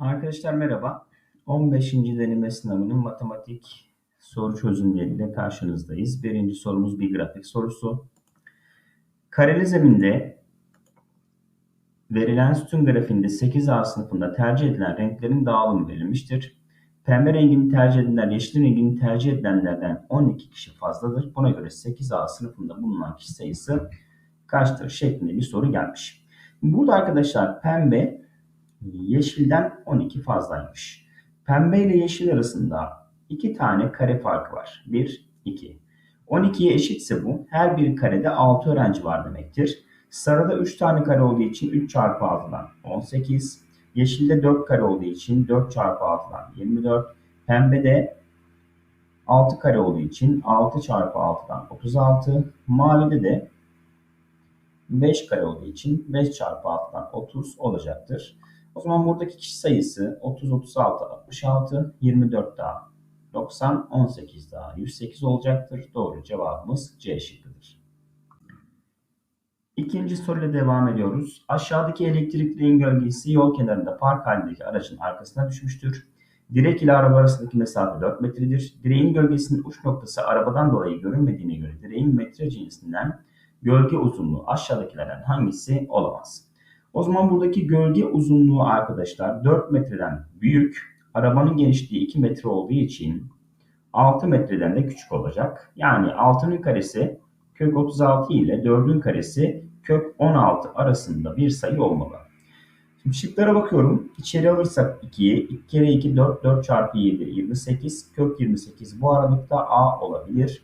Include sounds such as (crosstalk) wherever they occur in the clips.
Arkadaşlar merhaba. 15. deneme sınavının matematik soru çözümleriyle karşınızdayız. Birinci sorumuz bir grafik sorusu. Kareli zeminde verilen sütun grafiğinde 8A sınıfında tercih edilen renklerin dağılımı verilmiştir. Pembe rengini tercih edenler yeşil rengini tercih edilenlerden 12 kişi fazladır. Buna göre 8A sınıfında bulunan kişi sayısı kaçtır şeklinde bir soru gelmiş. Burada arkadaşlar pembe yeşilden 12 fazlaymış. Pembe ile yeşil arasında iki tane kare farkı var. 1, 2. 12'ye eşitse bu her bir karede 6 öğrenci var demektir. Sarıda 3 tane kare olduğu için 3 çarpı 6'dan 18. Yeşilde 4 kare olduğu için 4 çarpı 6'dan 24. Pembede 6 kare olduğu için 6 çarpı 6'dan 36. Mavide de 5 kare olduğu için 5 çarpı 6'dan 30 olacaktır. O zaman buradaki kişi sayısı 30, 36, 66, 24 daha 90, 18 daha 108 olacaktır. Doğru cevabımız C şıkkıdır. İkinci soruyla devam ediyoruz. Aşağıdaki elektrik direğin gölgesi yol kenarında park halindeki aracın arkasına düşmüştür. Direk ile araba arasındaki mesafe 4 metredir. Direğin gölgesinin uç noktası arabadan dolayı görünmediğine göre direğin metre cinsinden gölge uzunluğu aşağıdakilerden hangisi olamaz? O zaman buradaki gölge uzunluğu arkadaşlar 4 metreden büyük. Arabanın genişliği 2 metre olduğu için 6 metreden de küçük olacak. Yani 6'nın karesi kök 36 ile 4'ün karesi kök 16 arasında bir sayı olmalı. Şimdi şıklara bakıyorum. İçeri alırsak 2'yi 2 kere 2 4 4 çarpı 7 28 kök 28 bu aralıkta A olabilir.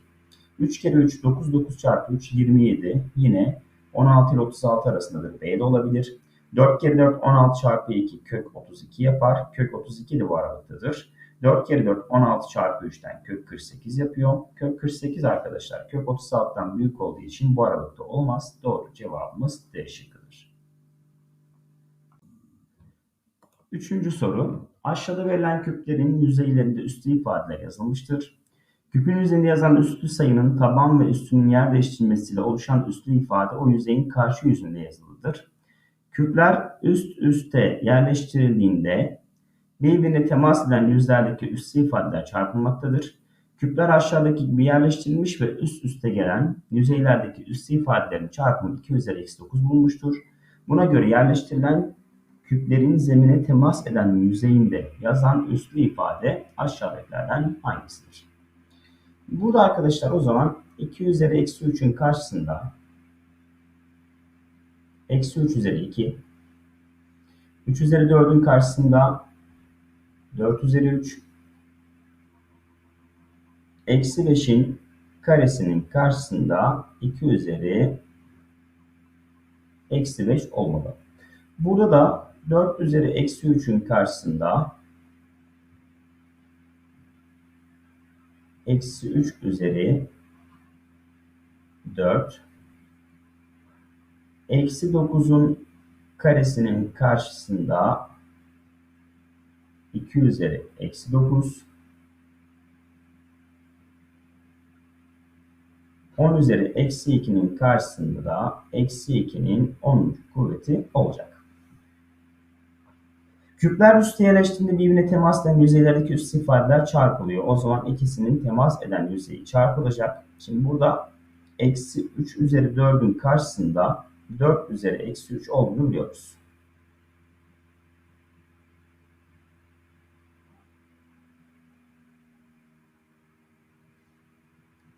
3 kere 3 9 9 çarpı 3 27 yine 16 ile 36 arasındadır. B de olabilir. 4 kere 4 16 çarpı 2 kök 32 yapar. Kök 32 de bu aralıktadır. 4 kere 4 16 çarpı 3'ten kök 48 yapıyor. Kök 48 arkadaşlar kök 36'dan büyük olduğu için bu aralıkta olmaz. Doğru cevabımız D şıkkıdır. Üçüncü soru. Aşağıda verilen küplerin yüzeylerinde üstü ifadeler yazılmıştır. Küpün üzerinde yazan üstlü sayının taban ve üstünün yer değiştirmesiyle oluşan üstlü ifade o yüzeyin karşı yüzünde yazılıdır. Küpler üst üste yerleştirildiğinde birbirine temas eden yüzlerdeki üstü ifadeler çarpılmaktadır. Küpler aşağıdaki gibi yerleştirilmiş ve üst üste gelen yüzeylerdeki üstü ifadelerin çarpımı 2 üzeri eksi 9 bulmuştur. Buna göre yerleştirilen küplerin zemine temas eden yüzeyinde yazan üstlü ifade aşağıdakilerden hangisidir? Burada arkadaşlar o zaman 2 üzeri eksi 3'ün karşısında Eksi 3 üzeri 2. 3 üzeri 4'ün karşısında 4 üzeri 3. Eksi 5'in karesinin karşısında 2 üzeri eksi 5 olmalı. Burada da 4 üzeri eksi 3'ün karşısında eksi 3 üzeri 4 Eksi 9'un karesinin karşısında 2 üzeri eksi 9 10 üzeri eksi 2'nin karşısında da eksi 2'nin 10. kuvveti olacak. Küpler üstü yerleştiğinde birbirine temas eden yüzeylerdeki üst ifadeler çarpılıyor. O zaman ikisinin temas eden yüzeyi çarpılacak. Şimdi burada eksi 3 üzeri 4'ün karşısında 4 üzeri eksi 3 olduğunu biliyoruz.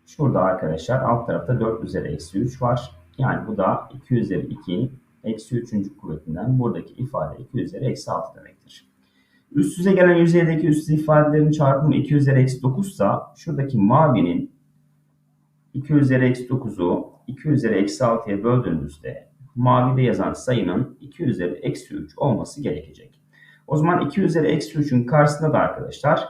Şurada arkadaşlar alt tarafta 4 üzeri eksi 3 var. Yani bu da 2 üzeri 2 eksi 3. kuvvetinden buradaki ifade 2 üzeri eksi 6 demektir. Üst üste gelen yüzeydeki üst ifadelerin çarpımı 2 üzeri eksi 9 ise şuradaki mavinin 2 üzeri eksi 9'u 2 üzeri eksi 6'ya böldüğümüzde mavide yazan sayının 2 üzeri eksi 3 olması gerekecek. O zaman 2 üzeri eksi 3'ün karşısında da arkadaşlar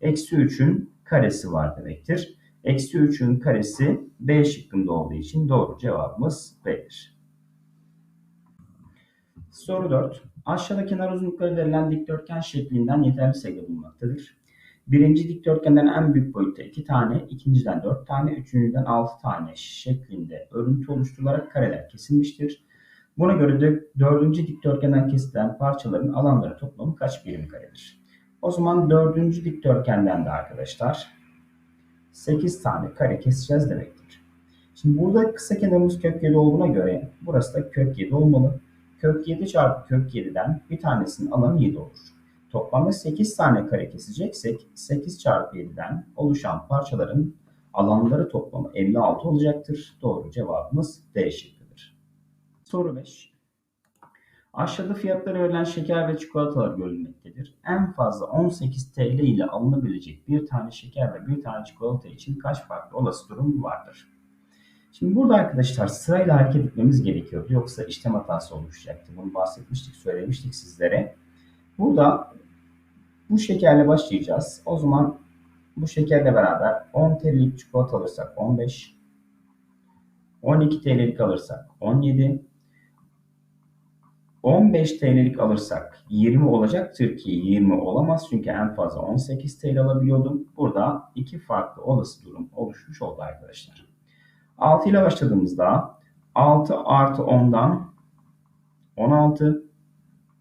eksi 3'ün karesi var demektir. Eksi 3'ün karesi B şıkkında olduğu için doğru cevabımız B'dir. Soru 4. Aşağıda kenar uzunlukları verilen dikdörtgen şeklinden yeterli sayıda bulunmaktadır. Birinci dikdörtgenden en büyük boyutta 2 tane, ikinciden 4 tane, üçüncüden 6 tane şeklinde örüntü oluşturularak kareler kesilmiştir. Buna göre dördüncü dikdörtgenden kesilen parçaların alanları toplamı kaç birim karedir? O zaman dördüncü dikdörtgenden de arkadaşlar 8 tane kare keseceğiz demektir. Şimdi burada kısa kenarımız kök 7 olduğuna göre burası da kök 7 olmalı. Kök 7 çarpı kök 7'den bir tanesinin alanı 7 olur. Toplamda 8 tane kare keseceksek 8 çarpı 7'den oluşan parçaların alanları toplamı 56 olacaktır. Doğru cevabımız D. Soru 5. Aşağıda fiyatları verilen şeker ve çikolatalar görülmektedir. En fazla 18 TL ile alınabilecek bir tane şeker ve bir tane çikolata için kaç farklı olası durum vardır? Şimdi burada arkadaşlar sırayla hareket etmemiz gerekiyordu. Yoksa işlem hatası oluşacaktı. Bunu bahsetmiştik, söylemiştik sizlere. Burada bu şekerle başlayacağız. O zaman bu şekerle beraber 10 TL'lik çikolata alırsak 15, 12 TL'lik alırsak 17, 15 TL'lik alırsak 20 olacaktır ki 20 olamaz çünkü en fazla 18 TL alabiliyordum. Burada iki farklı olası durum oluşmuş oldu arkadaşlar. 6 ile başladığımızda 6 artı 10'dan 16,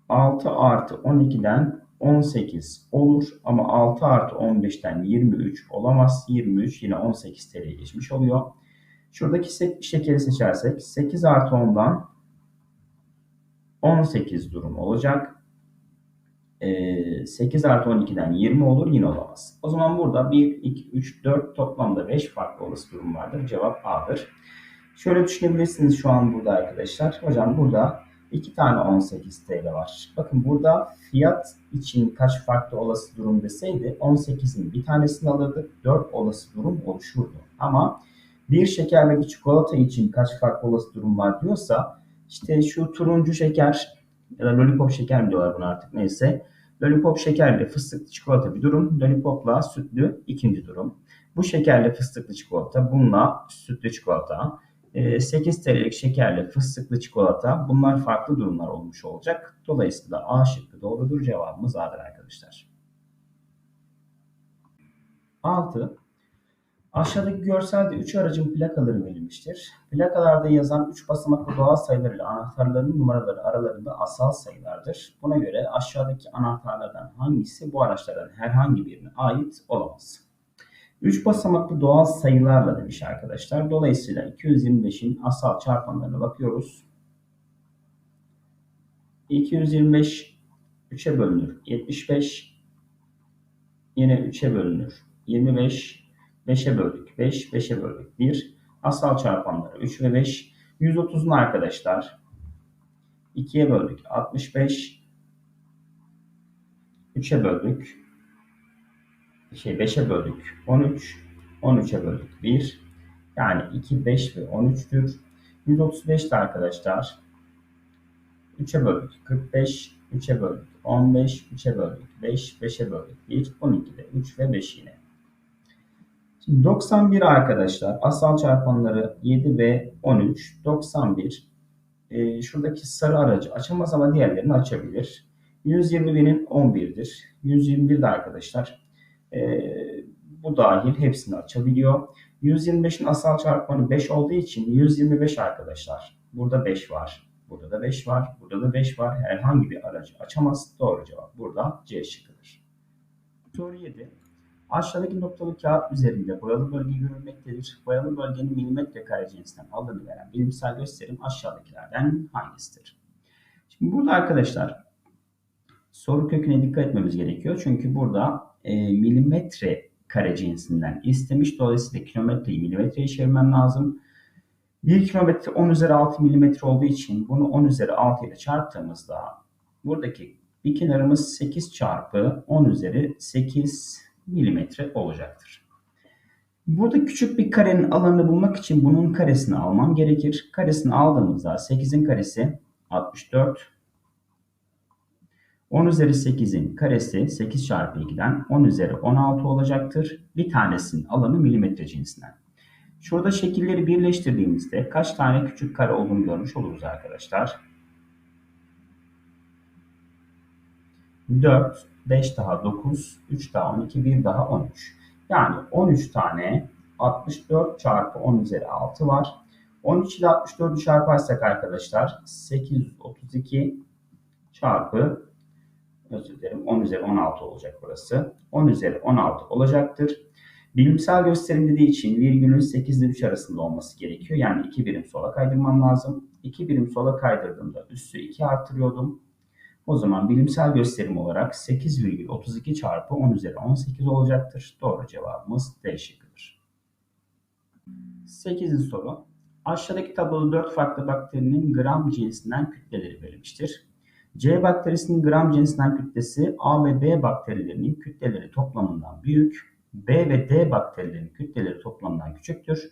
6 artı 12'den 18 olur ama 6 artı 15'ten 23 olamaz. 23 yine 18 TL'ye geçmiş oluyor. Şuradaki şekeri seçersek 8 artı 10'dan 18 durum olacak. 8 ee, artı 12'den 20 olur yine olamaz. O zaman burada 1, 2, 3, 4 toplamda 5 farklı olası durum vardır. Cevap A'dır. Şöyle düşünebilirsiniz şu an burada arkadaşlar. Hocam burada 2 tane 18 TL var. Bakın burada fiyat için kaç farklı olası durum deseydi 18'in bir tanesini alırdık. 4 olası durum oluşurdu. Ama bir şeker ve bir çikolata için kaç farklı olası durum var diyorsa işte şu turuncu şeker ya da lollipop şeker mi diyorlar buna artık neyse. Lollipop şekerli fıstıklı çikolata bir durum. Lollipopla sütlü ikinci durum. Bu şekerli fıstıklı çikolata, bununla sütlü çikolata. 8 TL'lik şekerli fıstıklı çikolata bunlar farklı durumlar olmuş olacak. Dolayısıyla A şıkkı doğrudur. Cevabımız A'dır arkadaşlar. 6. Aşağıdaki görselde 3 aracın plakaları verilmiştir. Plakalarda yazan 3 basamaklı doğal sayılar ile anahtarların numaraları aralarında asal sayılardır. Buna göre aşağıdaki anahtarlardan hangisi bu araçlardan herhangi birine ait olamaz? 3 basamaklı doğal sayılarla demiş arkadaşlar. Dolayısıyla 225'in asal çarpanlarına bakıyoruz. 225 3'e bölünür. 75 yine 3'e bölünür. 25 5'e böldük. 5, 5'e böldük. 1. Asal çarpanları 3 ve 5. 130'un arkadaşlar 2'ye böldük. 65 3'e böldük. Şey 5'e böldük. 13 13'e böldük. 1. Yani 2, 5 ve 13'tür. 135 de arkadaşlar 3'e böldük. 45 3'e böldük. 15 3'e böldük. 5 5'e böldük. 1 12'de 3 ve 5 yine. 91 arkadaşlar asal çarpanları 7 ve 13. 91. E, şuradaki sarı aracı açamaz ama diğerlerini açabilir. 120.000'in 11'dir. 121 de arkadaşlar e, bu dahil hepsini açabiliyor. 125'in asal çarpanı 5 olduğu için 125 arkadaşlar. Burada 5 var. Burada da 5 var. Burada da 5 var. Herhangi bir aracı açamaz. Doğru cevap burada C şıkkıdır. Soru 7. Aşağıdaki noktalı kağıt üzerinde boyalı bölge görülmektedir. Boyalı bölgenin milimetre kare cinsinden adını veren bilimsel gösterim aşağıdakilerden hangisidir? Şimdi burada arkadaşlar soru köküne dikkat etmemiz gerekiyor. Çünkü burada e, milimetre kare cinsinden istemiş. Dolayısıyla kilometreyi milimetreye çevirmem lazım. 1 kilometre 10 üzeri 6 milimetre olduğu için bunu 10 üzeri 6 ile çarptığımızda buradaki bir kenarımız 8 çarpı 10 üzeri 8 milimetre olacaktır. Burada küçük bir karenin alanını bulmak için bunun karesini almam gerekir. Karesini aldığımızda 8'in karesi 64. 10 üzeri 8'in karesi 8 çarpı 2'den 10 üzeri 16 olacaktır. Bir tanesinin alanı milimetre cinsinden. Şurada şekilleri birleştirdiğimizde kaç tane küçük kare olduğunu görmüş oluruz arkadaşlar. 4, 5 daha 9, 3 daha 12, 1 daha 13. Yani 13 tane 64 çarpı 10 üzeri 6 var. 13 ile 64'ü çarparsak arkadaşlar 832 çarpı özür dilerim 10 üzeri 16 olacak burası. 10 üzeri 16 olacaktır. Bilimsel gösterim dediği için virgülün 8 ile 3 arasında olması gerekiyor. Yani 2 birim sola kaydırmam lazım. 2 birim sola kaydırdığımda üssü 2 artırıyordum. O zaman bilimsel gösterim olarak 8,32 çarpı 10 üzeri 18 olacaktır. Doğru cevabımız D şıkkıdır. 8. soru. Aşağıdaki tabloda 4 farklı bakterinin gram cinsinden kütleleri verilmiştir. C bakterisinin gram cinsinden kütlesi A ve B bakterilerinin kütleleri toplamından büyük, B ve D bakterilerinin kütleleri toplamından küçüktür.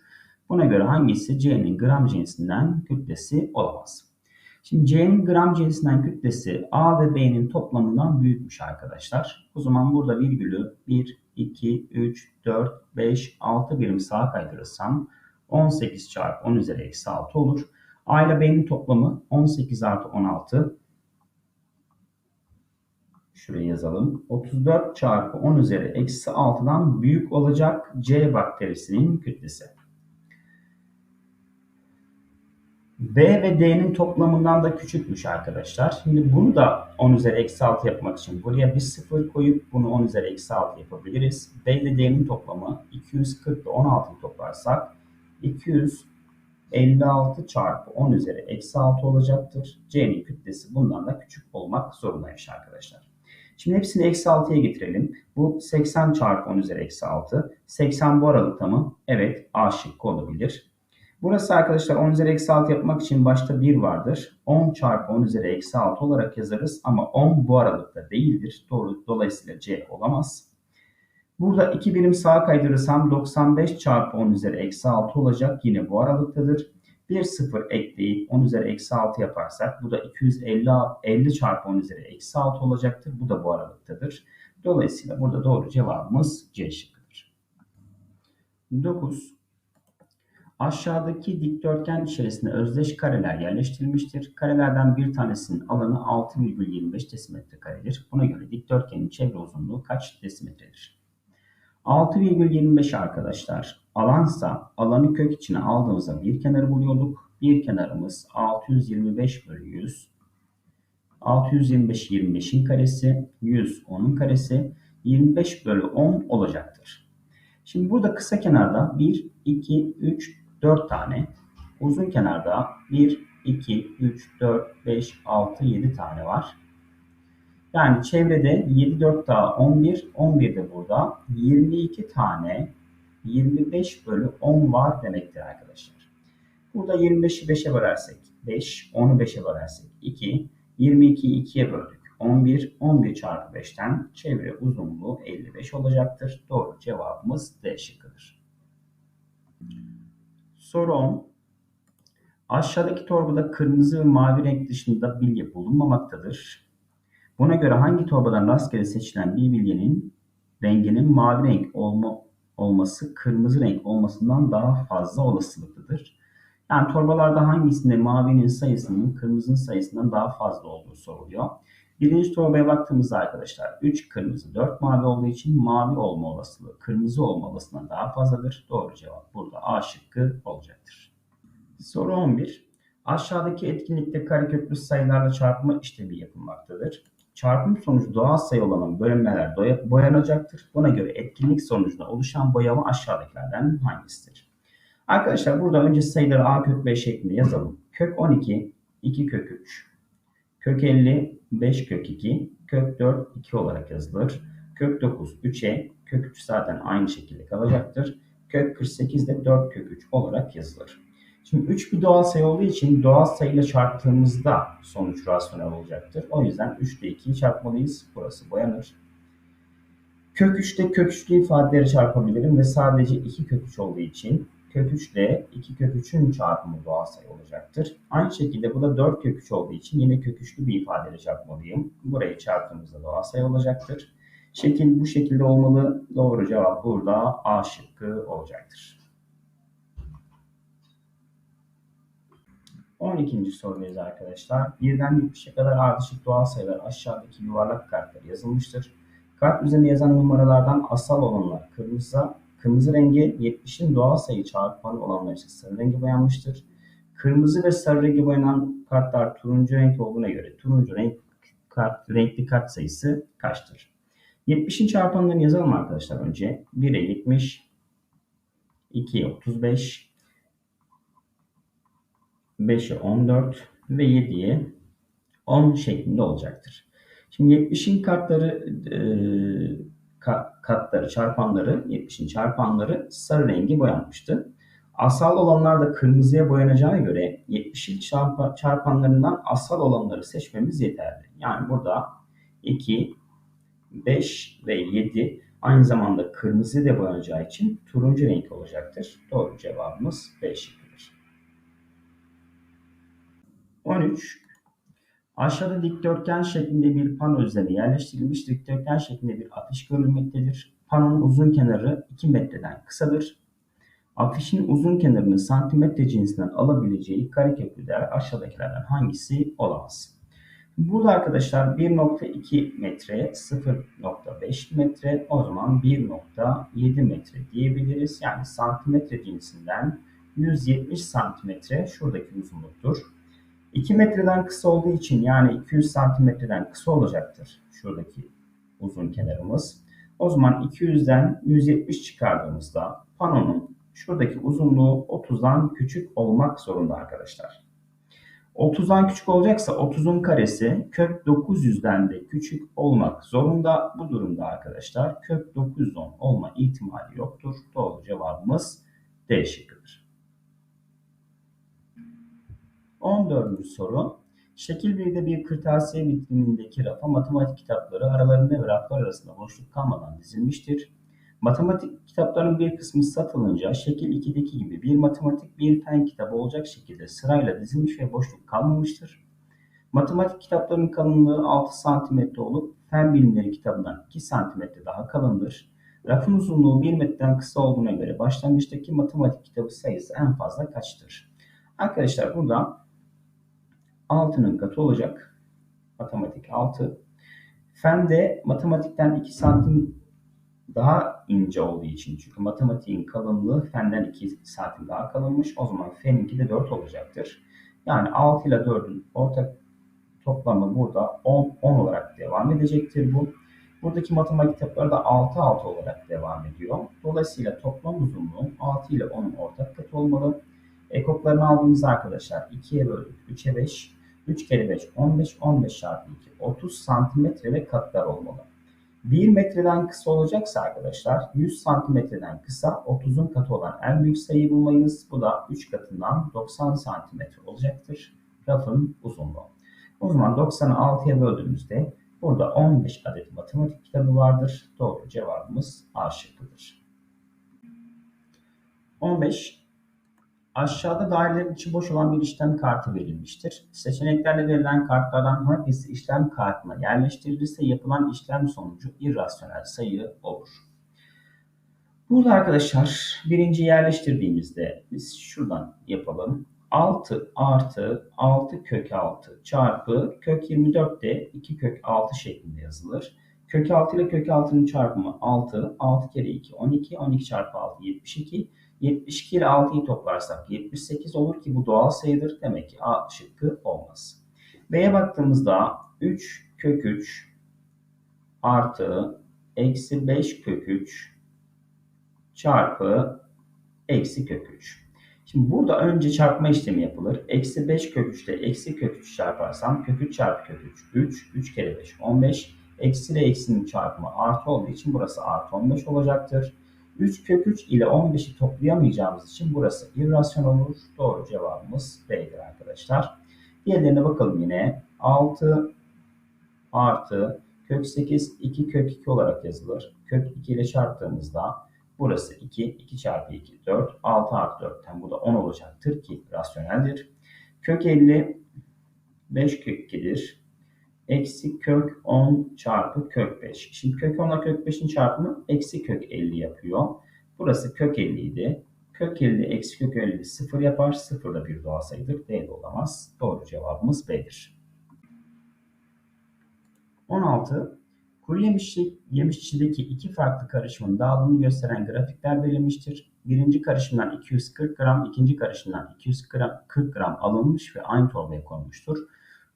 Buna göre hangisi C'nin gram cinsinden kütlesi olamaz? Şimdi C'nin gram cinsinden kütlesi A ve B'nin toplamından büyükmüş arkadaşlar. O zaman burada virgülü 1, 2, 3, 4, 5, 6 birim sağa kaydırırsam 18 çarpı 10 üzeri eksi 6 olur. A ile B'nin toplamı 18 artı 16. Şuraya yazalım. 34 çarpı 10 üzeri eksi 6'dan büyük olacak C bakterisinin kütlesi. B ve D'nin toplamından da küçükmüş arkadaşlar. Şimdi bunu da 10 üzeri eksi 6 yapmak için buraya bir sıfır koyup bunu 10 üzeri eksi 6 yapabiliriz. B ile D'nin toplamı 240 ile 16'yı toplarsak 256 çarpı 10 üzeri eksi 6 olacaktır. C'nin kütlesi bundan da küçük olmak zorundaymış arkadaşlar. Şimdi hepsini eksi 6'ya getirelim. Bu 80 çarpı 10 üzeri eksi 6. 80 bu aralıkta mı? Evet A şıkkı olabilir. Burası arkadaşlar 10 üzeri eksi 6 yapmak için başta 1 vardır. 10 çarpı 10 üzeri eksi 6 olarak yazarız ama 10 bu aralıkta değildir. Doğru, dolayısıyla C olamaz. Burada 2 birim sağa kaydırırsam 95 çarpı 10 üzeri eksi 6 olacak. Yine bu aralıktadır. Bir sıfır ekleyip 10 üzeri eksi 6 yaparsak bu da 250 50 çarpı 10 üzeri eksi 6 olacaktır. Bu da bu aralıktadır. Dolayısıyla burada doğru cevabımız C şıkkıdır. 9. Aşağıdaki dikdörtgen içerisinde özdeş kareler yerleştirilmiştir. Karelerden bir tanesinin alanı 6,25 desimetre karedir. Buna göre dikdörtgenin çevre uzunluğu kaç desimetredir? 6,25 arkadaşlar. Alansa alanı kök içine aldığımızda bir kenarı buluyorduk. Bir kenarımız 625 bölü 100. 625 25'in karesi, 100 10'un karesi, 25 bölü 10 olacaktır. Şimdi burada kısa kenarda 1, 2, 3, 4 tane. Uzun kenarda 1, 2, 3, 4, 5, 6, 7 tane var. Yani çevrede 7, 4 daha 11, 11 de burada. 22 tane 25 bölü 10 var demektir arkadaşlar. Burada 25'i 5'e bölersek 5, 10'u 5'e bölersek 2, 22'yi 2'ye böldük. 11, 11 çarpı 5'ten çevre uzunluğu 55 olacaktır. Doğru cevabımız D şıkkıdır. Soru 10. Aşağıdaki torbada kırmızı ve mavi renk dışında bilye bulunmamaktadır. Buna göre hangi torbadan rastgele seçilen bir bilyenin renginin mavi renk olma, olması kırmızı renk olmasından daha fazla olasılıklıdır? Yani torbalarda hangisinde mavinin sayısının kırmızının sayısından daha fazla olduğu soruluyor. Birinci torbaya baktığımızda arkadaşlar 3 kırmızı 4 mavi olduğu için mavi olma olasılığı kırmızı olma olasılığından daha fazladır. Doğru cevap burada A şıkkı olacaktır. Soru 11. Aşağıdaki etkinlikte kareköklü sayılarla çarpma işlemi yapılmaktadır. Çarpım sonucu doğal sayı olan bölünmeler boyanacaktır. Buna göre etkinlik sonucunda oluşan boyama aşağıdakilerden hangisidir? Arkadaşlar burada önce sayıları A kök 5 şeklinde yazalım. Kök 12, 2 kök 3. Kök 50, 5 kök 2. Kök 4, 2 olarak yazılır. Kök 9, 3'e. Kök 3 zaten aynı şekilde kalacaktır. Kök 48 de 4 kök 3 olarak yazılır. Şimdi 3 bir doğal sayı olduğu için doğal sayıyla çarptığımızda sonuç rasyonel olacaktır. O yüzden 3 ile 2'yi çarpmalıyız. Burası boyanır. Kök 3'te kök 3'lü ifadeleri çarpabilirim ve sadece 2 kök 3 olduğu için kök 3 ile 2 kök 3'ün çarpımı doğal sayı olacaktır. Aynı şekilde bu da 4 kök 3 olduğu için yine kök 3'lü bir ifadeyle çarpmalıyım. Burayı çarptığımızda doğal sayı olacaktır. Şekil bu şekilde olmalı. Doğru cevap burada A şıkkı olacaktır. 12. sorudayız arkadaşlar. Birden 70'e kadar ardışık doğal sayılar aşağıdaki yuvarlak kartlara yazılmıştır. Kart üzerinde yazan numaralardan asal olanlar kırmızı, kırmızı rengi 70'in doğal sayı çarpanı olanlar ise sarı rengi boyanmıştır. Kırmızı ve sarı rengi boyanan kartlar turuncu renk olduğuna göre turuncu renk kart, renkli kart sayısı kaçtır? 70'in çarpanlarını yazalım arkadaşlar önce. 1'e 70, 2'ye 35, 5'e 14 ve 7'ye 10 şeklinde olacaktır. Şimdi 70'in kartları e, katları, çarpanları, 70'in çarpanları sarı rengi boyanmıştı. Asal olanlar da kırmızıya boyanacağı göre 70'in çarpanlarından asal olanları seçmemiz yeterli. Yani burada 2, 5 ve 7 aynı zamanda kırmızı da boyanacağı için turuncu renk olacaktır. Doğru cevabımız B şıkkıdır. 13. Aşağıda dikdörtgen şeklinde bir pano üzerine yerleştirilmiş dikdörtgen şeklinde bir afiş görülmektedir. Panonun uzun kenarı 2 metreden kısadır. Afişin uzun kenarını santimetre cinsinden alabileceği kareköklü değer aşağıdakilerden hangisi olamaz? Burada arkadaşlar 1.2 metre 0.5 metre o zaman 1.7 metre diyebiliriz. Yani santimetre cinsinden 170 santimetre şuradaki uzunluktur. 2 metreden kısa olduğu için yani 200 santimetreden kısa olacaktır şuradaki uzun kenarımız. O zaman 200'den 170 çıkardığımızda panonun şuradaki uzunluğu 30'dan küçük olmak zorunda arkadaşlar. 30'dan küçük olacaksa 30'un karesi kök 900'den de küçük olmak zorunda. Bu durumda arkadaşlar kök 910 olma ihtimali yoktur. Doğru cevabımız D şıkkıdır. 14. soru. Şekil 1'de bir kırtasiye vitrinindeki rafa matematik kitapları aralarında ve raflar arasında boşluk kalmadan dizilmiştir. Matematik kitapların bir kısmı satılınca şekil 2'deki gibi bir matematik bir fen kitabı olacak şekilde sırayla dizilmiş ve boşluk kalmamıştır. Matematik kitaplarının kalınlığı 6 cm olup fen bilimleri kitabından 2 cm daha kalındır. Rafın uzunluğu 1 metreden kısa olduğuna göre başlangıçtaki matematik kitabı sayısı en fazla kaçtır? Arkadaşlar burada 6'nın katı olacak. Matematik 6. Fende matematikten 2 santim daha ince olduğu için çünkü matematiğin kalınlığı fenden 2 santim daha kalınmış. O zaman feninki de 4 olacaktır. Yani 6 ile 4'ün ortak toplamı burada 10, 10 olarak devam edecektir bu. Buradaki matematik kitapları da 6 6 olarak devam ediyor. Dolayısıyla toplam uzunluğu 6 ile 10'un ortak katı olmalı. Ekoklarını aldığımız arkadaşlar 2'ye böldük 3'e 5. 3 kere 5 15, 15 çarpı 2 30 santimetre ve katlar olmalı. 1 metreden kısa olacaksa arkadaşlar 100 santimetreden kısa 30'un katı olan en büyük sayıyı bulmayız. Bu da 3 katından 90 santimetre olacaktır. Rafın uzunluğu. O zaman 90'ı 6'ya böldüğümüzde burada 15 adet matematik kitabı vardır. Doğru cevabımız A şıkkıdır. 15. Aşağıda dairelerin içi boş olan bir işlem kartı verilmiştir. Seçeneklerde verilen kartlardan hangisi işlem kartına yerleştirilirse yapılan işlem sonucu irrasyonel sayı olur. Burada arkadaşlar birinci yerleştirdiğimizde biz şuradan yapalım. 6 artı 6 kök 6 çarpı kök 24 de 2 kök 6 şeklinde yazılır. Kök 6 ile kök 6'nın çarpımı 6. 6 kere 2 12. 12 çarpı 6 72. 72 ile 6'yı toplarsak 78 olur ki bu doğal sayıdır. Demek ki A şıkkı olmaz. B'ye baktığımızda 3 kök 3 artı eksi 5 kök 3 çarpı eksi kök 3. Şimdi burada önce çarpma işlemi yapılır. Eksi 5 kök 3 ile eksi kök 3 çarparsam kök 3 çarpı kök 3 3. 3 kere 5 15. Eksi ile eksinin çarpımı artı olduğu için burası artı 15 olacaktır. 3 kök 3 ile 15'i toplayamayacağımız için burası irrasyonel olur. Doğru cevabımız B'dir arkadaşlar. Diğerlerine bakalım yine. 6 artı kök 8 2 kök 2 olarak yazılır. Kök 2 ile çarptığımızda burası 2. 2 çarpı 2 4. 6 artı 4'ten bu da 10 olacaktır ki rasyoneldir. Kök 50 5 kök 2'dir eksi kök 10 çarpı kök 5. Şimdi kök 10 ile kök 5'in çarpımı eksi kök 50 yapıyor. Burası kök 50 idi. Kök 50 eksi kök 50 sıfır yapar. Sıfır da bir doğal sayıdır. D de olamaz. Doğru cevabımız B'dir. 16. Kuru yemişçi, yemişçideki iki farklı karışımın dağılımını gösteren grafikler verilmiştir. birinci karışımdan 240 gram, ikinci karışımdan 240 gram alınmış ve aynı torbaya konmuştur.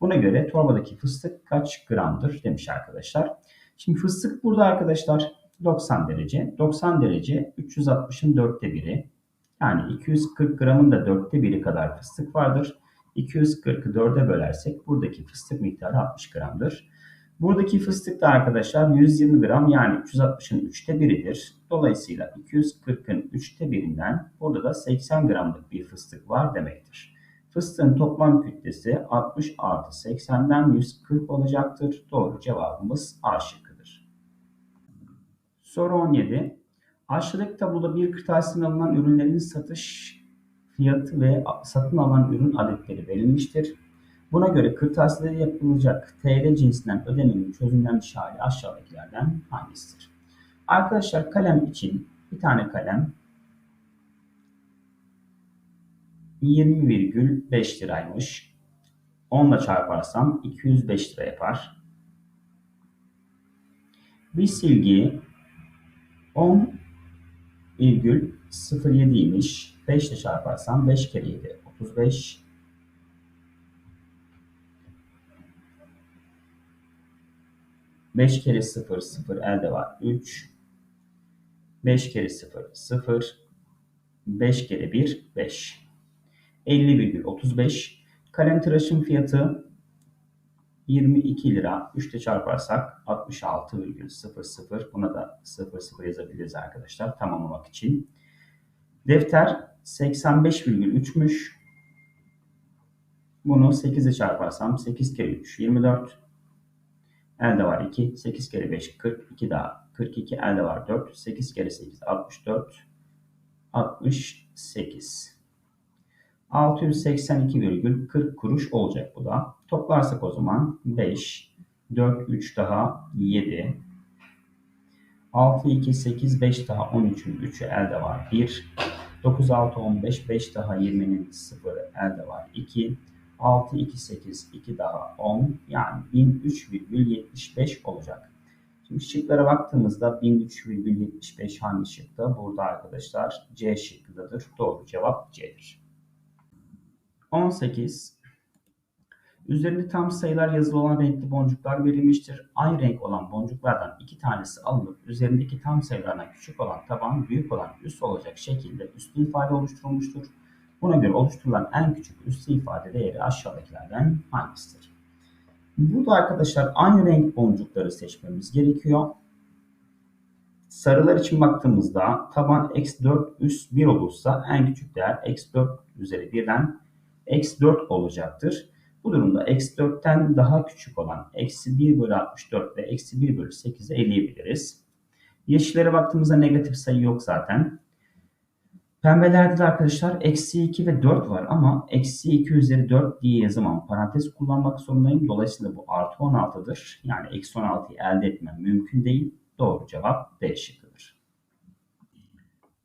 Buna göre torbadaki fıstık kaç gramdır demiş arkadaşlar. Şimdi fıstık burada arkadaşlar 90 derece. 90 derece 360'ın dörtte biri. Yani 240 gramın da dörtte biri kadar fıstık vardır. 240'ı 4'e bölersek buradaki fıstık miktarı 60 gramdır. Buradaki fıstık da arkadaşlar 120 gram yani 360'ın 3'te biridir. Dolayısıyla 240'ın 3'te birinden burada da 80 gramlık bir fıstık var demektir. Fıstığın toplam kütlesi 60 artı 80'den 140 olacaktır. Doğru cevabımız A şıkkıdır. Soru 17. Aşağıdaki tabloda bir kırtasiyeden alınan ürünlerin satış fiyatı ve satın alınan ürün adetleri verilmiştir. Buna göre kırtasiyede yapılacak TL cinsinden ödemenin çözümlenmiş hali aşağıdakilerden hangisidir? Arkadaşlar kalem için bir tane kalem 20,5 liraymış. 10 ile çarparsam 205 lira yapar. Bir silgi 10,07 imiş. 5 ile çarparsam 5 kere 7 35 5 kere 0 0 elde var 3 5 kere 0 0 5 kere 1 5 50,35 kalem tıraşın fiyatı 22 lira 3 ile çarparsak 66,00 buna da 00 yazabiliriz arkadaşlar tamamlamak için. Defter 85,3'müş. Bunu 8 ile çarparsam 8 kere 3 24 Elde var 2. 8 kere 5 42 daha 42. Elde var 4. 8 kere 8 64. 68. 682,40 kuruş olacak bu da. Toplarsak o zaman 5, 4, 3 daha 7, 6, 2, 8, 5 daha 13'ün 3'ü elde var 1, 9, 6, 15, 5 daha 20'nin 0 elde var 2, 6, 2, 8, 2 daha 10 yani 1003,75 olacak. Şimdi şıklara baktığımızda 1003,75 hangi şıkta? Burada arkadaşlar C şıkkıdadır. Doğru cevap C'dir. 18. Üzerinde tam sayılar yazılı olan renkli boncuklar verilmiştir. Aynı renk olan boncuklardan iki tanesi alınıp üzerindeki tam sayılarına küçük olan taban büyük olan üst olacak şekilde üstü ifade oluşturulmuştur. Buna göre oluşturulan en küçük üstü ifade değeri aşağıdakilerden hangisidir? Burada arkadaşlar aynı renk boncukları seçmemiz gerekiyor. Sarılar için baktığımızda taban x4 üst 1 olursa en küçük değer x4 üzeri 1'den x4 olacaktır. Bu durumda x4'ten daha küçük olan eksi 1 bölü 64 ve eksi 1 bölü 8'i eleyebiliriz. Yeşillere baktığımızda negatif sayı yok zaten. Pembelerde de arkadaşlar eksi 2 ve 4 var ama eksi 2 üzeri 4 diye yazamam. Parantez kullanmak zorundayım. Dolayısıyla bu artı 16'dır. Yani eksi 16'yı elde etmem mümkün değil. Doğru cevap D.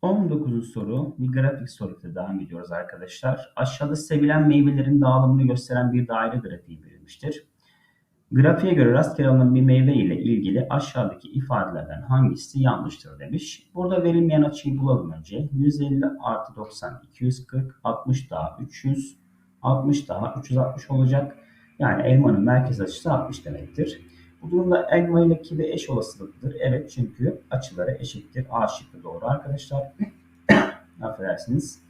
19. soru bir grafik soruyla devam ediyoruz arkadaşlar. Aşağıda sevilen meyvelerin dağılımını gösteren bir daire grafiği verilmiştir. Grafiğe göre rastgele alınan bir meyve ile ilgili aşağıdaki ifadelerden hangisi yanlıştır demiş. Burada verilmeyen açıyı bulalım önce. 150 artı 90 240 60 daha 300 60 daha 360 olacak. Yani elmanın merkez açısı 60 demektir. Bu durumda elma ile kivi eş olasılıklıdır. Evet çünkü açıları eşittir. A şıkkı doğru arkadaşlar. (coughs) Affedersiniz.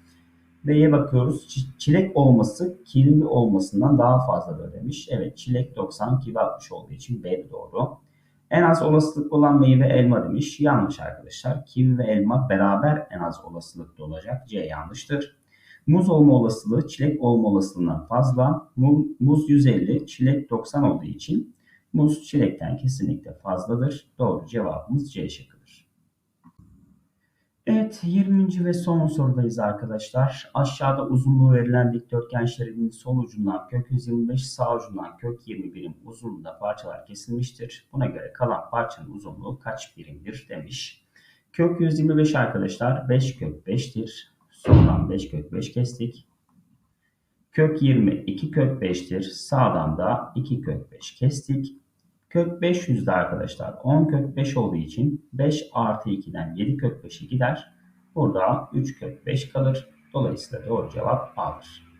B'ye bakıyoruz. Çilek olması kivi olmasından daha fazladır demiş. Evet çilek 90 kivi 60 olduğu için B doğru. En az olasılık olan meyve elma demiş. Yanlış arkadaşlar. Kivi ve elma beraber en az olasılıkta olacak. C yanlıştır. Muz olma olasılığı çilek olma olasılığından fazla. Muz 150, çilek 90 olduğu için muz çilekten kesinlikle fazladır. Doğru cevabımız C şıkkı. Evet 20. ve son sorudayız arkadaşlar. Aşağıda uzunluğu verilen dikdörtgen şeridinin sol ucundan kök 125 sağ ucundan kök 20 birim uzunluğunda parçalar kesilmiştir. Buna göre kalan parçanın uzunluğu kaç birimdir demiş. Kök 125 arkadaşlar 5 kök 5'tir. Soldan 5 kök 5 kestik. Kök 20 2 kök 5'tir. Sağdan da 2 kök 5 kestik. Kök 500'de arkadaşlar 10 kök 5 olduğu için 5 artı 2'den 7 kök 5'i gider. Burada 3 kök 5 kalır. Dolayısıyla doğru cevap A'dır.